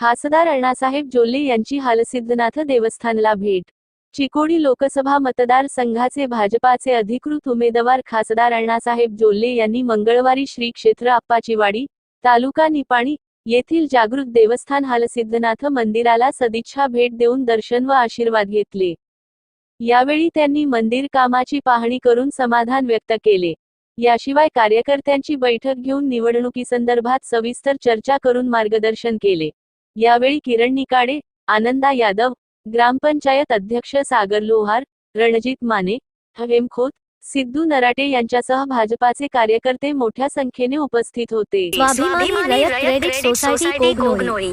खासदार अण्णासाहेब जोल्ले यांची हालसिद्धनाथ देवस्थानला भेट. चिकोडी लोकसभा मतदारसंघाचे भाजपाचे अधिकृत उमेदवार खासदार अण्णासाहेब जोल्ले यांनी मंगळवारी श्री क्षेत्र आप्पाचीवाडी तालुका निपाणी येथील जागृत देवस्थान हालसिद्धनाथ मंदिराला सदिच्छा भेट देऊन दर्शन व आशीर्वाद घेतले. यावेळी त्यांनी मंदिर कामाची पाहणी करून समाधान व्यक्त केले. याशिवाय कार्यकर्त्यांची बैठक घेऊन निवडणुकीसंदर्भात सविस्तर चर्चा करून मार्गदर्शन केले. यावेळी किरण निकाडे आनंदा यादव ग्रामपंचायत अध्यक्ष सागर लोहार रणजित माने हेमखोत सिद्धू नराटे यांच्यासह भाजपाचे कार्यकर्ते मोठ्या संख्येने उपस्थित होते. स्वाभिमानी रयत क्रेडिट सोसायटी कोगनोळी.